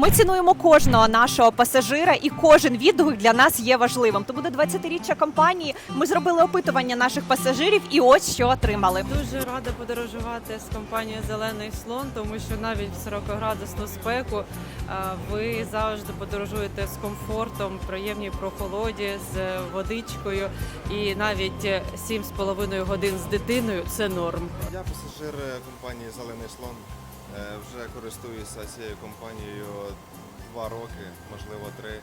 Ми цінуємо кожного нашого пасажира, і кожен відгук для нас є важливим. То буде 20-річчя компанії. Ми зробили опитування наших пасажирів, і ось що отримали. Дуже рада подорожувати з компанією Зелений слон, тому що навіть в 40-градусну спеку е, ви завжди подорожуєте з комфортом, приємній прохолоді, з водичкою, і навіть е, 7,5 годин з дитиною це норм. Я пасажир е, компанії Зелений слон. Е, Вже користуюся цією компанією два роки, можливо, три.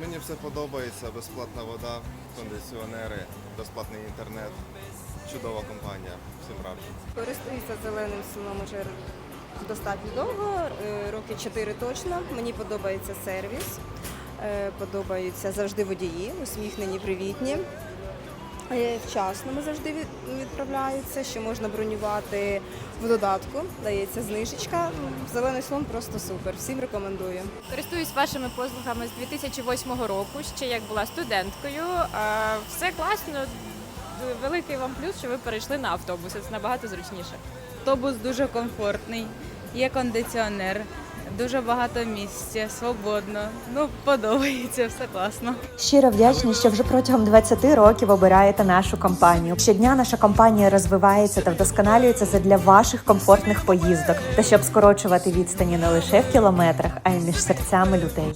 Мені все подобається, безплатна вода, кондиціонери, безплатний інтернет. Чудова компанія. Всім раджу. Користуюся зеленим силом вже достатньо довго, е, роки 4 точно. Мені подобається сервіс, е, подобаються завжди водії, усміхнені, привітні. Вчасно ми завжди відправляються, що можна бронювати в додатку. Дається знижечка. Зелений слон просто супер. Всім рекомендую. Користуюсь вашими послугами з 2008 року, ще як була студенткою. Все класно. Великий вам плюс, що ви перейшли на автобуси. Це набагато зручніше. Автобус дуже комфортний, є кондиціонер, дуже багато місця, свободно. Ну, подобається, все класно. Щиро вдячні, що вже протягом 20 років обираєте нашу компанію. Щодня наша компанія розвивається та вдосконалюється задля ваших комфортних поїздок та щоб скорочувати відстані не лише в кілометрах, а й між серцями людей.